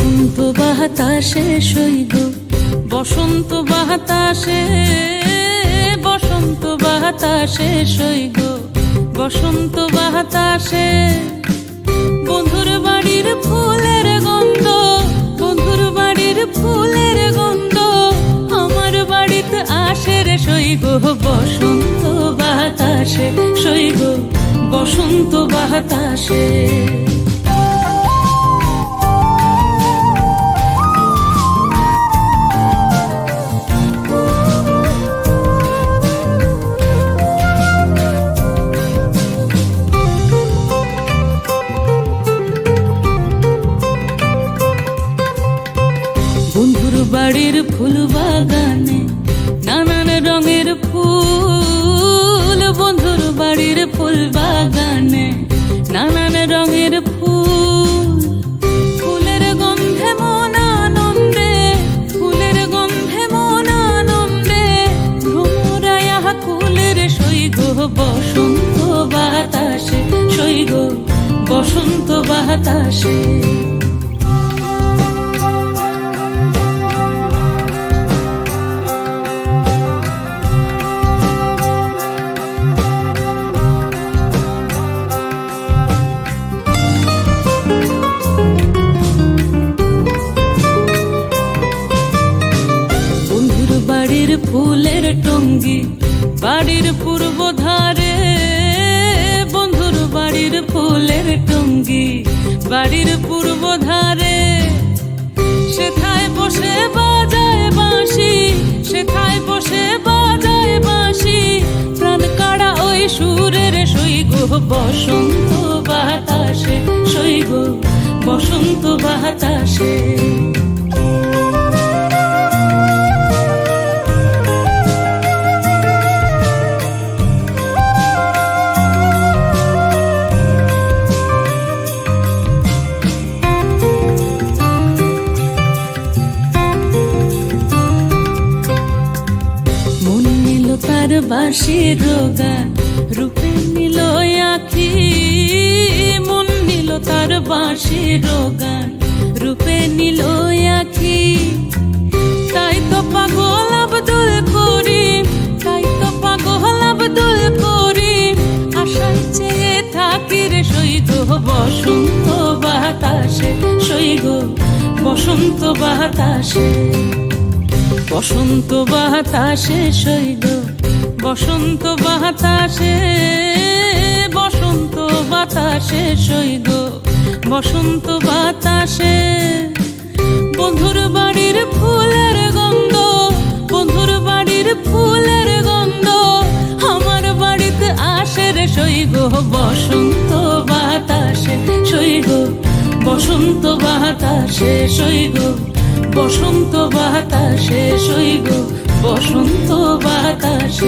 বাতাসে সইগ বসন্ত বাতাসে বসন্ত বাতাসে সইগ বসন্ত বাতাসে। বন্ধুর বাড়ির ফুলের গন্ধ, বন্ধুর বাড়ির ফুলের গন্ধ, আমার বাড়িতে আসে রে সইগ বসন্ত বাতাসে সইগ বসন্ত বাতাসে। বন্ধুর বাড়ির ফুল বাগানে নানান রঙের ফুল, বন্ধুর বাড়ির ফুল বাগানে নানান রঙের ফুল। ফুলের গন্ধে মন আনন্দে, ফুলের গন্ধে মন আনন্দে, ভ্রমরায়া কুলের সৈগ বসন্ত বাতাসে, সৈগ বসন্ত বাতাসে। বাড়ির পূর্ব ধারে বন্ধুর বাড়ির ফুলের টঙ্গি। বাড়ির পূর্ব ধারে সেথায় বসে বাজায় বাঁশি, সেথায় বসে বাজায় বাঁশি। প্রাণ কাড়া ওই সুরের সৈগ বসন্ত বাতাসে সৈগ বসন্ত বাতাসে। তার বাঁশির গান রূপে নিল আখি, মন নিল তার বাঁশির গান রূপে নিল আখি, তাই তো পাগল আব্দুল করিম, তাই তো পাগল আব্দুল করিম। আশায় চেয়ে থাকি রে সৈগ বসন্ত বাতাসে সৈগ বসন্ত বাতাসে। বসন্ত বাতাসে শৈল বসন্ত বাতাসে বসন্ত বাতাসে শৈল বসন্ত বাতাসে, বন্ধুর বাড়ির ফুলের গন্ধ, বন্ধুর বাড়ির ফুলের গন্ধ, আমার বাড়িতে আসে রে শৈগ বসন্ত বাতাসে শৈগ বসন্ত বাতাসে শৈগ বসন্ত বাতাসে সৈগ বসন্ত বাতাসে